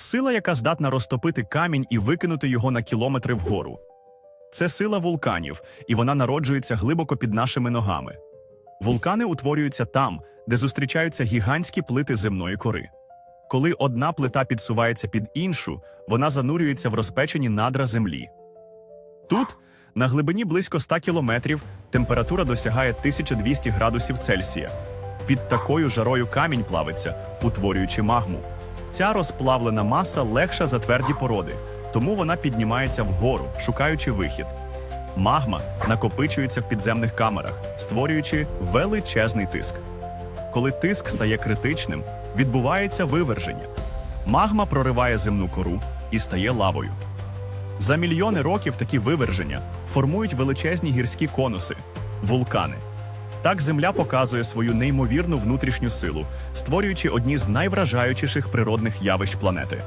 сила, яка здатна розтопити камінь і викинути його на кілометри вгору. Це сила вулканів, і вона народжується глибоко під нашими ногами. Вулкани утворюються там, де зустрічаються гігантські плити земної кори. Коли одна плита підсувається під іншу, вона занурюється в розпечені надра землі. Тут, на глибині близько 100 кілометрів, температура досягає 1200 градусів Цельсія. Під такою жарою камінь плавиться, утворюючи магму. Ця розплавлена маса легша за тверді породи, тому вона піднімається вгору, шукаючи вихід. Магма накопичується в підземних камерах, створюючи величезний тиск. Коли тиск стає критичним, відбувається виверження. Магма прориває земну кору і стає лавою. За мільйони років такі виверження формують величезні гірські конуси вулкани. Так Земля показує свою неймовірну внутрішню силу, створюючи одні з найвражаючіших природних явищ планети.